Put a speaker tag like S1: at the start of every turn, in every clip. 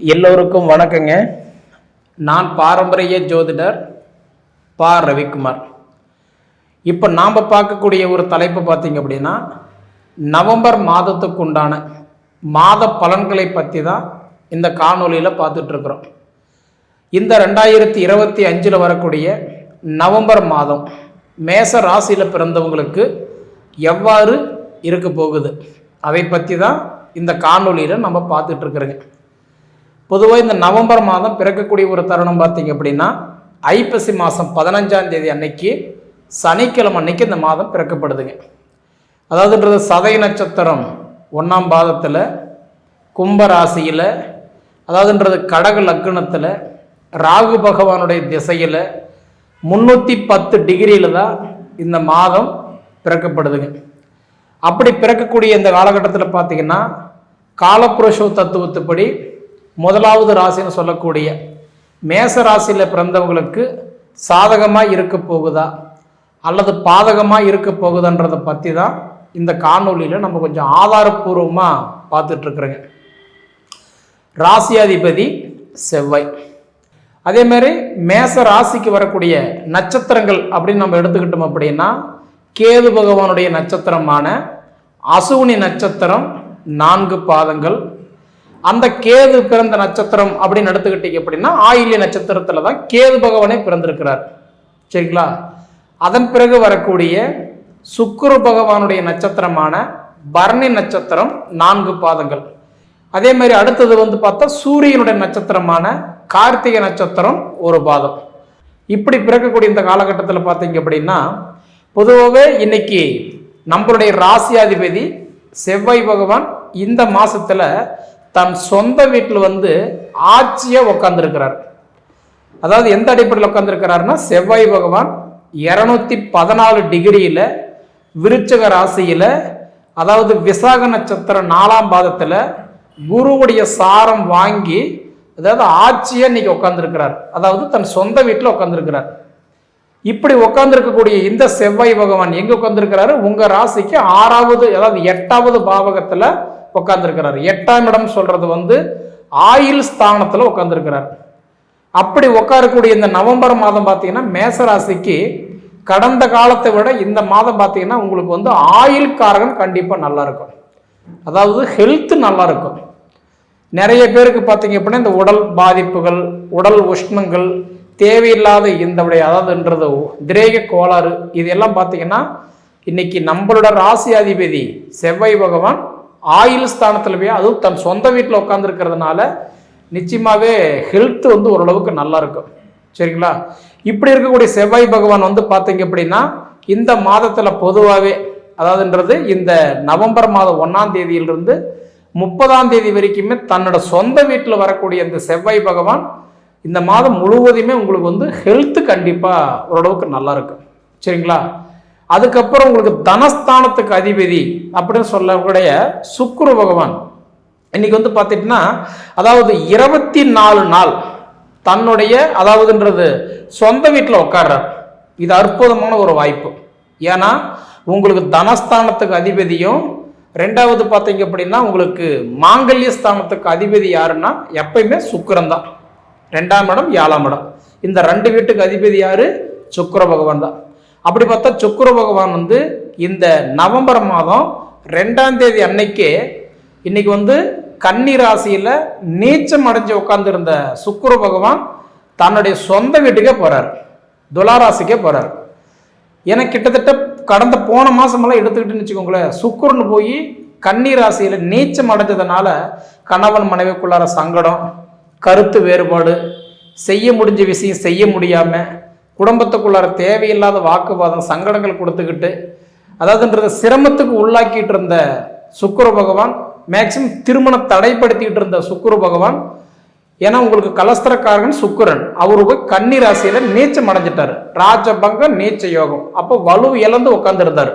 S1: எல்லோருக்கும் வணக்கங்க. நான் பாரம்பரிய ஜோதிடர் பா. ரவிக்குமார். இப்போ நாம் பார்க்கக்கூடிய ஒரு தலைப்பு பார்த்தீங்க அப்படின்னா நவம்பர் மாதத்துக்கு உண்டான மாத பலன்களை பற்றி தான் இந்த காணொலியில் பார்த்துட்ருக்குறோம் இந்த ரெண்டாயிரத்தி இருபத்தி அஞ்சில் வரக்கூடிய நவம்பர் மாதம் மேச ராசியில் பிறந்தவங்களுக்கு எவ்வாறு இருக்க போகுது? அதை பற்றி தான் இந்த காணொலியில் நம்ம பார்த்துட்ருக்குறோங்க பொதுவாக இந்த நவம்பர் மாதம் பிறக்கக்கூடிய ஒரு தருணம் பார்த்தீங்க அப்படின்னா ஐப்பசி மாதம் பதினஞ்சாம் தேதி அன்னைக்கு சனிக்கிழமை அன்னைக்கு இந்த மாதம் பிறக்கப்படுதுங்க. அதாவதுன்றது சதய நட்சத்திரம் ஒன்றாம் பாதத்தில் கும்ப ராசியில் அதாவதுன்றது கடக லக்னத்தில் ராகு பகவானுடைய திசையில் முந்நூற்றி பத்து டிகிரியில் தான் இந்த மாதம் பிறக்கப்படுதுங்க. அப்படி பிறக்கக்கூடிய இந்த காலகட்டத்தில் பார்த்தீங்கன்னா காலப்புருஷ தத்துவத்துப்படி முதலாவது ராசின்னு சொல்லக்கூடிய மேச ராசியில் பிறந்தவங்களுக்கு சாதகமாக இருக்க போகுதா? அல்லது பாதகமாக இருக்க போகுதுன்றதை பற்றி தான் இந்த காணொலியில் நம்ம கொஞ்சம் ஆதாரப்பூர்வமாக பார்த்துட்ருக்குறோங்க. ராசியாதிபதி செவ்வாய். அதே மாதிரி மேச ராசிக்கு வரக்கூடிய நட்சத்திரங்கள் அப்படின்னு நம்ம எடுத்துக்கிட்டோம் அப்படின்னா கேது பகவானுடைய நட்சத்திரமான அசுவினி நட்சத்திரம் நான்கு பாதங்கள் அந்த கேது பிறந்த நட்சத்திரம் அப்படின்னு எடுத்துக்கிட்டீங்க அப்படின்னா ஆயில்ய நட்சத்திரத்தில் தான் கேது பகவானே பிறந்திருக்கிறார். சரிங்களா? அதன் பிறகு வரக்கூடிய சுக்குரு பகவானுடைய நட்சத்திரமான பரணி நட்சத்திரம் நான்கு பாதங்கள். அதே மாதிரி அடுத்தது வந்து பார்த்தா சூரியனுடைய நட்சத்திரமான கார்த்திகை நட்சத்திரம் ஒரு பாதம். இப்படி பிறக்கக்கூடிய இந்த காலகட்டத்தில் பார்த்தீங்க அப்படின்னா பொதுவாகவே இன்னைக்கு நம்மளுடைய ராசியாதிபதி செவ்வாய் பகவான் இந்த மாசத்துல தன் சொந்த வீட்டில் வந்து ஆட்சியாக உட்காந்துருக்கிறார் அதாவது எந்த அடிப்படையில் உட்காந்துருக்கிறாருன்னா செவ்வாய் பகவான் இரநூத்தி பதினாலு டிகிரியில் விருச்சக ராசியில் அதாவது விசாக நட்சத்திரம் நாலாம் பாதத்தில் குருவுடைய சாரம் வாங்கி அதாவது ஆட்சியாக இன்னைக்கு உட்காந்துருக்கிறார் அதாவது தன் சொந்த வீட்டில் உட்காந்துருக்கிறார் இப்படி உட்காந்துருக்கக்கூடிய இந்த செவ்வாய் பகவான் எங்கே உட்காந்துருக்கிறாரு உங்கள் ராசிக்கு ஆறாவது அதாவது எட்டாவது பாவகத்தில் உட்காந்துருக்கிறார் எட்டாம் இடம் சொல்றது வந்து ஆயுள் ஸ்தானத்தில் உட்காந்துருக்கிறார் அப்படி உட்காரக்கூடிய இந்த நவம்பர் மாதம் பார்த்தீங்கன்னா மேசராசிக்கு கடந்த காலத்தை விட இந்த மாதம் பார்த்தீங்கன்னா உங்களுக்கு வந்து ஆயில் காரகம் கண்டிப்பாக நல்லா இருக்கும். அதாவது ஹெல்த் நல்லா இருக்கும். நிறைய பேருக்கு பார்த்தீங்க அப்படின்னா இந்த உடல் பாதிப்புகள் உடல் உஷ்ணங்கள் தேவையில்லாத இந்த விடைய அதாவதுன்றது திரேக கோளாறு இதெல்லாம் பார்த்தீங்கன்னா இன்னைக்கு நம்மளோட ராசி அதிபதி செவ்வாய் பகவான் ஆயுள் ஸ்தானத்தில் போய் அதுவும் தன் சொந்த வீட்டில் உட்காந்துருக்கிறதுனால நிச்சயமாகவே ஹெல்த் வந்து ஓரளவுக்கு நல்லா இருக்கும் சரிங்களா? இப்படி இருக்கக்கூடிய செவ்வாய் பகவான் வந்து பார்த்தீங்க அப்படின்னா இந்த மாதத்தில் பொதுவாகவே அதாவதுன்றது இந்த நவம்பர் மாதம் ஒன்றாம் தேதியிலிருந்து முப்பதாம் தேதி வரைக்குமே தன்னோட சொந்த வீட்டில் வரக்கூடிய இந்த செவ்வாய் பகவான் இந்த மாதம் முழுவதுமே உங்களுக்கு வந்து ஹெல்த்து கண்டிப்பாக ஓரளவுக்கு நல்லா இருக்கும் சரிங்களா? அதுக்கப்புறம் உங்களுக்கு தனஸ்தானத்துக்கு அதிபதி அப்படின்னு சொல்லக்கூடிய சுக்குரு பகவான். இன்னைக்கு வந்து பார்த்துட்டுனா அதாவது இருபத்தி நாலு நாள் தன்னுடைய அதாவதுன்றது சொந்த வீட்டில் உட்கார்றார். இது அற்புதமான ஒரு வாய்ப்பு. ஏன்னா உங்களுக்கு தனஸ்தானத்துக்கு அதிபதியும் ரெண்டாவது பார்த்தீங்க அப்படின்னா உங்களுக்கு மாங்கல்ய ஸ்தானத்துக்கு அதிபதி யாருன்னா எப்பயுமே சுக்கரன் தான். ரெண்டாம் இடம் ஏழாம் இடம். இந்த ரெண்டு வீட்டுக்கு அதிபதி யாரு? சுக்கர பகவான் தான். அப்படி பார்த்தா சுக்கர பகவான் வந்து இந்த நவம்பர் மாதம் ரெண்டாம் தேதி அன்னைக்கே இன்னைக்கு வந்து கன்னி ராசியில் நீச்சம் அடைஞ்சு உட்காந்துருந்த சுக்கிர பகவான் தன்னுடைய சொந்த வீட்டுக்கே போகிறார் துலாராசிக்கே போகிறார் ஏன்னா கிட்டத்தட்ட கடந்த போன மாதமெல்லாம் எடுத்துக்கிட்டுன்னு வச்சுக்கோங்களேன் சுக்குரன் போய் கன்னி ராசியில் நீச்சம் அடைஞ்சதுனால கணவன் மனைவிக்குள்ளார சங்கடம் கருத்து வேறுபாடு செய்ய முடிஞ்ச விஷயம் செய்ய முடியாமல் குடும்பத்துக்குள்ளார தேவையில்லாத வாக்குவாதம் சங்கடங்கள் கொடுத்துக்கிட்டு அதாவதுன்றது சிரமத்துக்கு உள்ளாக்கிட்டு இருந்த சுக்குர பகவான் மேக்சிமம் திருமணம் தடைப்படுத்திக்கிட்டு இருந்த சுக்குரு பகவான் ஏன்னா உங்களுக்கு கலஸ்திரக்காரகன் சுக்கிரன். அவரு போய் கன்னி ராசியில நீச்சம் அடைஞ்சிட்டாரு. ராஜபங்க நீச்ச யோகம். அப்போ வலு இழந்து உட்காந்துருந்தாரு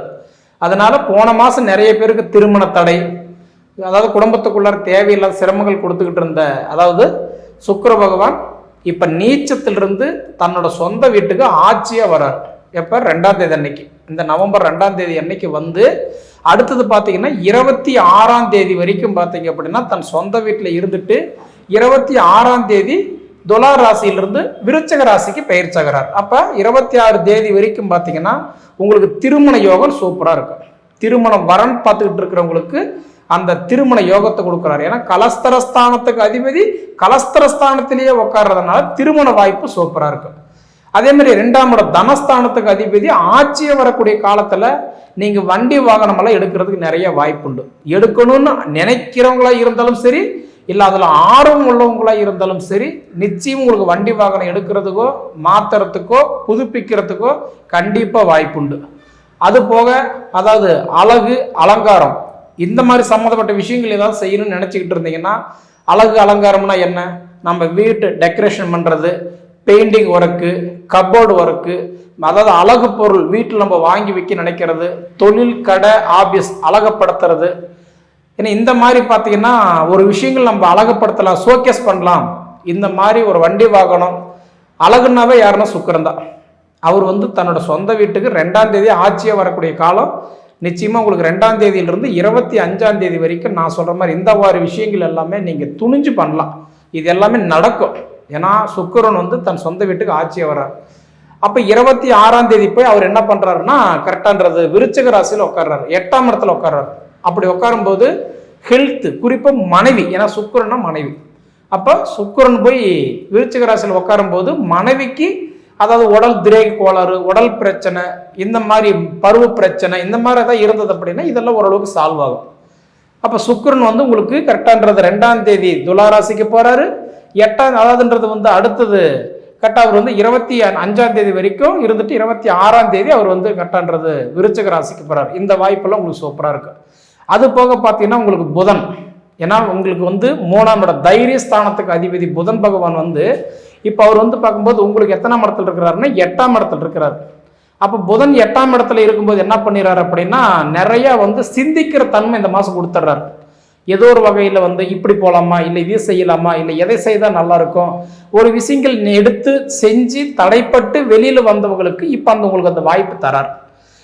S1: அதனால போன மாசம் நிறைய பேருக்கு திருமண தடை அதாவது குடும்பத்துக்குள்ளார தேவையில்லாத சிரமங்கள் கொடுத்துக்கிட்டு இருந்த அதாவது சுக்கர பகவான் இப்ப நீச்சத்திலிருந்து தன்னோட சொந்த வீட்டுக்கு ஆட்சியா வரார். எப்ப? ரெண்டாம் தேதி அன்னைக்கு. இந்த நவம்பர் ரெண்டாம் தேதி அன்னைக்கு வந்து அடுத்தது பார்த்தீங்கன்னா இருபத்தி ஆறாம் தேதி வரைக்கும் பார்த்தீங்க அப்படின்னா தன் சொந்த வீட்டில் இருந்துட்டு இருபத்தி ஆறாம் தேதி துலா ராசியிலிருந்து விருச்சக ராசிக்கு பெயர்ச்சகிறார் அப்போ இருபத்தி ஆறு தேதி வரைக்கும் பார்த்தீங்கன்னா உங்களுக்கு திருமண யோகம் சூப்பராக இருக்கும். திருமணம் வரன் பார்த்துக்கிட்டு இருக்கிறவங்களுக்கு அந்த திருமண யோகத்தை கொடுக்குறாரு. ஏன்னா கலஸ்தரஸ்தானத்துக்கு அதிபதி கலஸ்தரஸ்தானத்திலேயே உட்கார்றதுனால திருமண வாய்ப்பு சூப்பராக இருக்கும் அதே மாதிரி ரெண்டாம் இடம் தனஸ்தானத்துக்கு அதிபதி ஆட்சியை வரக்கூடிய காலத்தில் நீங்கள் வண்டி வாகனமெல்லாம் எடுக்கிறதுக்கு நிறைய வாய்ப்புண்டு எடுக்கணும்னு நினைக்கிறவங்களா இருந்தாலும் சரி இல்லை அதில் ஆர்வம் உள்ளவங்களா இருந்தாலும் சரி நிச்சயம் உங்களுக்கு வண்டி வாகனம் எடுக்கிறதுக்கோ மாத்துறதுக்கோ புதுப்பிக்கிறதுக்கோ கண்டிப்பாக வாய்ப்புண்டு அது போக அதாவது அழகு அலங்காரம். இந்த மாதிரி சம்மந்தப்பட்ட விஷயங்கள் ஏதாவது செய்யணும்னு நினச்சிக்கிட்டு இருந்தீங்கன்னா அழகு அலங்காரம்னா என்ன? நம்ம வீட்டு டெக்கரேஷன் பண்ணுறது பெயிண்டிங் ஒர்க்கு கப்போர்டு ஒர்க்கு அதாவது அழகு பொருள் வீட்டில் நம்ம வாங்கி வைக்க நினைக்கிறது தொழில் கடை ஆபீஸ் அழகப்படுத்துறது ஏன்னா இந்த மாதிரி பார்த்தீங்கன்னா ஒரு விஷயங்கள் நம்ம அழகுப்படுத்தலாம் ஷோகேஸ் பண்ணலாம். இந்த மாதிரி ஒரு வண்டி வாகனம் அழகுனாவே யாருன்னா சுக்கரன் தான். அவர் வந்து தன்னோட சொந்த வீட்டுக்கு ரெண்டாம் தேதி ஆட்சியாக வரக்கூடிய காலம் நிச்சயமாக உங்களுக்கு ரெண்டாம் தேதியிலிருந்து இருபத்தி அஞ்சாம் தேதி வரைக்கும் நான் சொல்கிற மாதிரி இந்த மாதிரி விஷயங்கள் எல்லாமே நீங்கள் துணிஞ்சு பண்ணலாம். இது எல்லாமே நடக்கும். ஏன்னா சுக்கரன் வந்து தன் சொந்த வீட்டுக்கு ஆட்சியை வர்றார். அப்போ இருபத்தி ஆறாம் தேதி போய் அவர் என்ன பண்ணுறாருன்னா கரெக்டான்றது விருச்சக ராசியில் உட்கார்றாரு. எட்டாம் இடத்துல உட்கார்றாரு. அப்படி உட்காரும்போது ஹெல்த்து குறிப்பாக மனைவி. ஏன்னா சுக்கரன்னா மனைவி. அப்போ சுக்கரன் போய் விருச்சக ராசியில் உட்காரும்போது மனைவிக்கு அதாவது உடல் திரேக கோளாறு உடல் பிரச்சனை இந்த மாதிரி பருவ பிரச்சனை இந்த மாதிரி ஏதாவது இருந்தது அப்படின்னா இதெல்லாம் ஓரளவுக்கு சால்வ் ஆகும். அப்போ சுக்கரன் வந்து உங்களுக்கு கரெக்டான்றது ரெண்டாம் தேதி துலா ராசிக்கு எட்டாம் அதாவதுன்றது வந்து அடுத்தது கரெக்டாக அவர் வந்து இருபத்தி அஞ்சாம் தேதி வரைக்கும் இருந்துட்டு இருபத்தி ஆறாம் தேதி அவர் வந்து கரெக்டான்றது விருச்சக ராசிக்கு போகிறார் இந்த வாய்ப்பெல்லாம் உங்களுக்கு சூப்பராக இருக்கு. அது போக பார்த்தீங்கன்னா உங்களுக்கு புதன். ஏன்னா உங்களுக்கு வந்து மூணாம் இடம் தைரிய ஸ்தானத்துக்கு அதிபதி புதன் பகவான் வந்து இப்போ அவர் வந்து பார்க்கும்போது உங்களுக்கு எத்தனாம் இடத்துல இருக்கிறாருன்னா எட்டாம் இடத்துல இருக்கிறார். அப்போ புதன் எட்டாம் இடத்துல இருக்கும்போது என்ன பண்ணிடுறாரு அப்படின்னா நிறைய வந்து சிந்திக்கிற தன்மை இந்த மாதம் கொடுத்துட்றாரு. ஏதோ ஒரு வகையில் வந்து இப்படி போகலாமா இல்லை இது செய்யலாமா இல்லை எதை செய்தால் நல்லாயிருக்கும் ஒரு விஷயங்கள் எடுத்து செஞ்சு தடைப்பட்டு வெளியில் வந்தவங்களுக்கு இப்போ அந்த உங்களுக்கு அந்த வாய்ப்பு தரார்.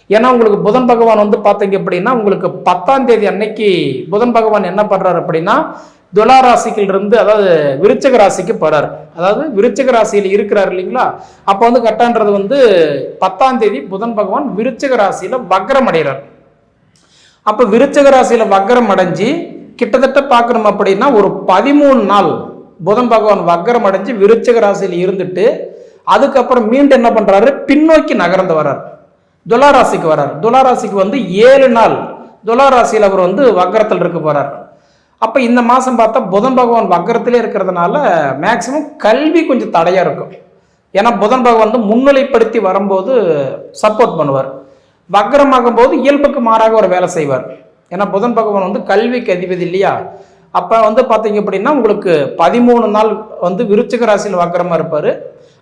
S1: ஏன்னா உங்களுக்கு புதன் பகவான் வந்து பார்த்தீங்க அப்படின்னா உங்களுக்கு பத்தாம் தேதி அன்னைக்கு புதன் பகவான் என்ன பண்ணுறாரு அப்படின்னா துலாராசிக்கில் இருந்து அதாவது விருச்சக ராசிக்கு போறாரு. அதாவது விருச்சக ராசியில் இருக்கிறார் இல்லைங்களா? அப்போ வந்து கட்டான்றது வந்து பத்தாம் தேதி புதன் பகவான் விருச்சக ராசியில் வக்ரம் அடைகிறார். அப்போ விருச்சக ராசியில் வக்ரம் அடைஞ்சு கிட்டத்தட்ட பார்க்கணும் அப்படின்னா ஒரு பதிமூணு நாள் புதன் பகவான் வக்ரம் அடைஞ்சு விருச்சக ராசியில் இருந்துட்டு அதுக்கப்புறம் மீண்டும் என்ன பண்ணுறாரு பின்னோக்கி நகர்ந்து வர்றார். துலா ராசிக்கு வர்றார். துலா ராசிக்கு வந்து ஏழு நாள். துலா ராசியில் அவர் வந்து வக்கரத்தில் இருக்க போறார். அப்போ இந்த மாதம் பார்த்தா புதன் பகவான் வக்கரத்திலே இருக்கிறதுனால மேக்சிமம் கல்வி கொஞ்சம் தடையாக இருக்கும். ஏன்னா புதன் பகவான் வந்து முன்னிலைப்படுத்தி வரும்போது சப்போர்ட் பண்ணுவார். வக்கரமாகும் போது இயல்புக்கு மாறாக ஒரு வேலை செய்வார். ஏன்னா புதன் பகவான் வந்து கல்விக்கு அதிபதி இல்லையா? அப்போ வந்து பார்த்தீங்க அப்படின்னா உங்களுக்கு பதிமூணு நாள் வந்து விருச்சிக ராசியில் வக்கரமாக இருப்பார்.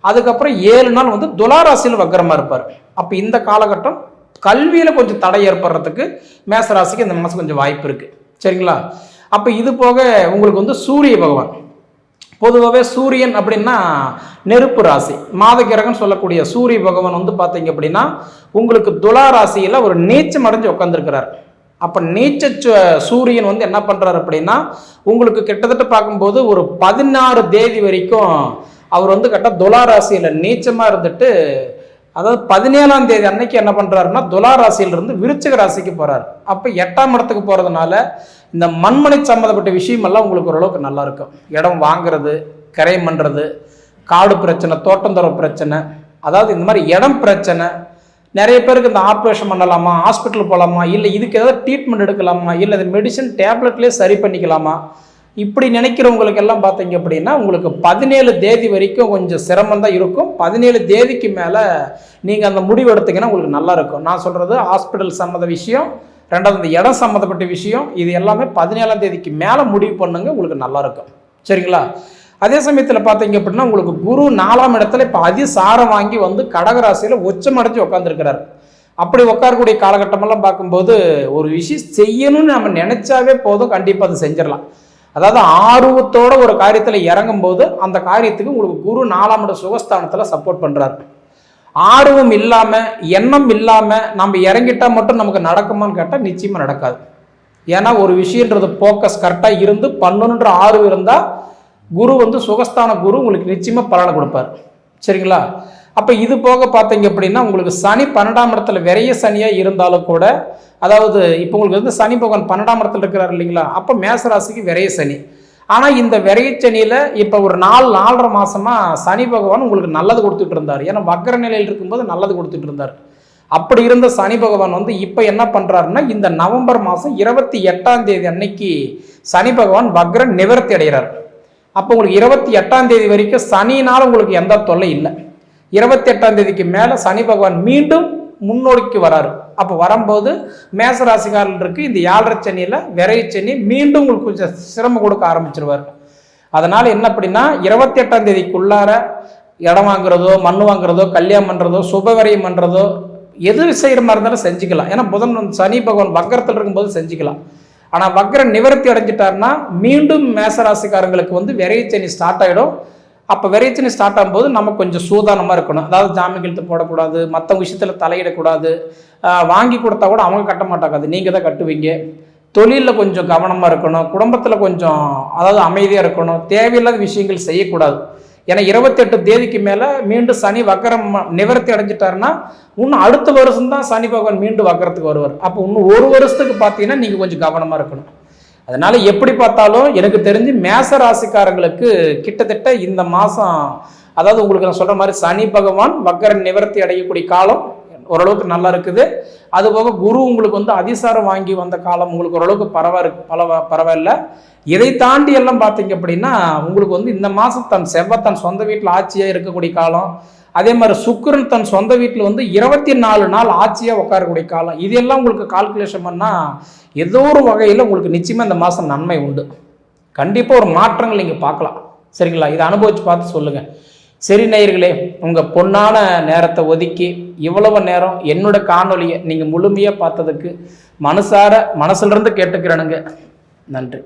S1: அதுக்கப்புறம் ஏழு நாள் வந்து துலா ராசியில் வக்கரமாக இருப்பார். அப்போ இந்த காலகட்டம் கல்வியில் கொஞ்சம் தடை ஏற்படுறதுக்கு மேசராசிக்கு இந்த மாதம் கொஞ்சம் வாய்ப்பு இருக்குது சரிங்களா? அப்போ இது போக உங்களுக்கு வந்து சூரிய பகவான். பொதுவாகவே சூரியன் அப்படின்னா நெருப்பு ராசி. மாத கிரகம்னு சொல்லக்கூடிய சூரிய பகவான் வந்து பார்த்தீங்க அப்படின்னா உங்களுக்கு துலா ராசியில் ஒரு நீச்சம் அடைஞ்சு உட்காந்துருக்கிறார் அப்போ நீச்ச சூரியன் வந்து என்ன பண்ணுறாரு அப்படின்னா உங்களுக்கு கிட்டத்தட்ட பார்க்கும்போது ஒரு பதினாறு தேதி வரைக்கும் அவர் வந்து கரெக்டாக துலா ராசியில் நீச்சமாக இருந்துட்டு அதாவது பதினேழாம் தேதி அன்னைக்கு என்ன பண்ணுறாருன்னா துலா ராசியிலிருந்து விருச்சிக ராசிக்கு போகிறார் அப்போ எட்டாம் இடத்துக்கு போகிறதுனால இந்த மண்மனை சம்மந்தப்பட்ட விஷயமெல்லாம் உங்களுக்கு ஓரளவுக்கு நல்லா இருக்கும். இடம் வாங்குறது கரை பண்ணுறது காடு பிரச்சனை தோட்டந்தொர பிரச்சனை அதாவது இந்த மாதிரி இடம் பிரச்சனை நிறைய பேருக்கு இந்த ஆப்ரேஷன் பண்ணலாமா ஹாஸ்பிட்டல் போகலாமா இல்லை இதுக்கு ஏதாவது ட்ரீட்மெண்ட் எடுக்கலாமா இல்லை இந்த மெடிசன் டேப்லெட்லேயே சரி பண்ணிக்கலாமா இப்படி நினைக்கிறவங்களுக்கு எல்லாம் பார்த்தீங்க அப்படின்னா உங்களுக்கு பதினேழு தேதி வரைக்கும் கொஞ்சம் சிரமம் தான் இருக்கும். பதினேழு தேதிக்கு மேலே நீங்கள் அந்த முடிவு எடுத்தீங்கன்னா உங்களுக்கு நல்லா இருக்கும். நான் சொல்கிறது ஹாஸ்பிட்டல் சம்மந்த விஷயம் ரெண்டாவது இந்த இடம் சம்மந்தப்பட்ட விஷயம் இது எல்லாமே பதினேழாம் தேதிக்கு மேலே முடிவு பண்ணுங்க உங்களுக்கு நல்லா இருக்கும். சரிங்களா? அதே சமயத்தில் பார்த்தீங்க அப்படின்னா உங்களுக்கு குரு நாலாம் இடத்துல இப்போ அதிசாரம் வாங்கி வந்து கடகராசியில் உச்சமடைஞ்சு உட்காந்துருக்கிறார் அப்படி உட்காரக்கூடிய காலகட்டமெல்லாம் பார்க்கும்போது ஒரு விஷயம் செய்யணும்னு நம்ம நினச்சாவே போதும். கண்டிப்பாக அதை செஞ்சிடலாம். அதாவது ஆர்வத்தோட ஒரு காரியத்தில் இறங்கும்போது அந்த காரியத்துக்கு உங்களுக்கு குரு நாலாம் இட சுகஸ்தானத்தில் சப்போர்ட் பண்ணுறாரு ஆர்வம் இல்லாமல் எண்ணம் இல்லாமல் நம்ம இறங்கிட்டால் மட்டும் நமக்கு நடக்குமான்னு கேட்டால் நிச்சயமாக நடக்காது. ஏன்னா ஒரு விஷயன்றது ஃபோக்கஸ் கரெக்டாக இருந்து பண்ணணுன்ற ஆர்வம் இருந்தால் குரு வந்து சுகஸ்தான குரு உங்களுக்கு நிச்சயமாக பலனை கொடுப்பார். சரிங்களா? அப்போ இது போக பார்த்தீங்க அப்படின்னா உங்களுக்கு சனி பன்னெண்டாம் இடத்துல விரைய சனியாக இருந்தாலும் கூட அதாவது இப்போ உங்களுக்கு வந்து சனி பகவான் பன்னெண்டாம் இடத்துல இருக்கிறார் இல்லைங்களா? அப்போ மேசராசிக்கு விரைய சனி. ஆனால் இந்த விரைச்சனியில் இப்போ ஒரு நாலு நாலரை மாதமாக சனி பகவான் உங்களுக்கு நல்லது கொடுத்துட்டு இருந்தார். ஏன்னா வக்கர நிலையில் இருக்கும்போது நல்லது கொடுத்துட்டு இருந்தார். அப்படி இருந்த சனி பகவான் வந்து இப்போ என்ன பண்ணுறாருன்னா இந்த நவம்பர் மாதம் இருபத்தி எட்டாம் தேதி அன்னைக்கு சனி பகவான் வக்ர நிவர்த்தி அடைகிறார். அப்போ உங்களுக்கு இருபத்தி எட்டாம் தேதி வரைக்கும் சனினால் உங்களுக்கு எந்த தொல்லை இல்லை. இருபத்தி எட்டாம் தேதிக்கு மேலே சனி பகவான் மீண்டும் முன்னோக்கி வராரு. அப்போ வரும்போது மேசராசிக்காரர்களுக்கு இந்த ஏழரை சனியில் விரை சனி மீண்டும் உங்களுக்கு கொஞ்சம் சிரமம் கொடுக்க ஆரம்பிச்சிருவார். அதனால் என்ன அப்படின்னா இருபத்தி எட்டாம் தேதிக்குள்ளார இடம் வாங்குறதோ மண் வாங்குறதோ கல்யாணம் பண்ணுறதோ சுபவரியம் பண்ணுறதோ எது செய்கிற மாதிரி இருந்தாலும் செஞ்சுக்கலாம். ஏன்னா புதன் சனி பகவான் வக்கரத்தில் இருக்கும்போது செஞ்சுக்கலாம். ஆனால் வக்கர நிவர்த்தி அடைஞ்சிட்டாருன்னா மீண்டும் மேசராசிக்காரங்களுக்கு வந்து விரைச்சனி ஸ்டார்ட் ஆகிடும் அப்போ விரைச்சனி ஸ்டார்ட் ஆகும்போது நம்ம கொஞ்சம் சூதானமாக இருக்கணும். அதாவது ஜாமீன் கழுத்து போடக்கூடாது மற்ற விஷயத்தில் தலையிடக்கூடாது. வாங்கி கொடுத்தா கூட அவங்க கட்ட மாட்டாங்க. அது நீங்கள் தான் கட்டுவீங்க. தொழிலில் கொஞ்சம் கவனமாக இருக்கணும். குடும்பத்தில் கொஞ்சம் அதாவது அமைதியாக இருக்கணும். தேவையில்லாத விஷயங்கள் செய்யக்கூடாது. ஏன்னா இருபத்தெட்டு தேதிக்கு மேலே மீண்டும் சனி வக்கரம் நிவர்த்தி அடைஞ்சிட்டாருன்னா இன்னும் அடுத்த வருஷம்தான் சனி பகவான் மீண்டும் வக்கரத்துக்கு வருவார். அப்போ இன்னும் ஒரு வருஷத்துக்கு பார்த்தீங்கன்னா நீங்கள் கொஞ்சம் கவனமாக இருக்கணும். அதனால எப்படி பார்த்தாலும் எனக்கு தெரிஞ்சு மேச ராசிக்காரங்களுக்கு கிட்டத்தட்ட இந்த மாதம் அதாவது உங்களுக்கு நான் சொல்கிற மாதிரி சனி பகவான் வக்கர நிவர்த்தி அடையக்கூடிய காலம் ஓரளவுக்கு நல்லா இருக்குது. அதுபோக குரு உங்களுக்கு வந்து அதிசாரம் வாங்கி வந்த காலம் உங்களுக்கு ஓரளவுக்கு பரவா பரவ பரவாயில்ல. இதை தாண்டி எல்லாம் பார்த்தீங்க அப்படின்னா உங்களுக்கு வந்து இந்த மாதம் தன் செவ்வாய் தன் சொந்த வீட்டில் ஆட்சியாக இருக்கக்கூடிய காலம். அதே மாதிரி சுக்கரன் தன் சொந்த வீட்டில் வந்து இருபத்தி நாலு நாள் ஆட்சியாக உட்காரக்கூடிய காலம். இதெல்லாம் உங்களுக்கு கால்குலேஷன் பண்ணால் ஏதோ ஒரு வகையில் உங்களுக்கு நிச்சயமாக இந்த மாதம் நன்மை உண்டு. கண்டிப்பாக ஒரு மாற்றங்கள் நீங்கள் பார்க்கலாம். சரிங்களா? இதை அனுபவித்து பார்த்து சொல்லுங்கள் சரி நேயர்களே உங்கள் பொன்னான நேரத்தை ஒதுக்கி இவ்வளவு நேரம் என்னோட காணொலியை நீங்கள் முழுமையாக பார்த்ததுக்கு மனசார மனசுலேருந்து கேட்டுக்கிறேனுங்க. நன்றி.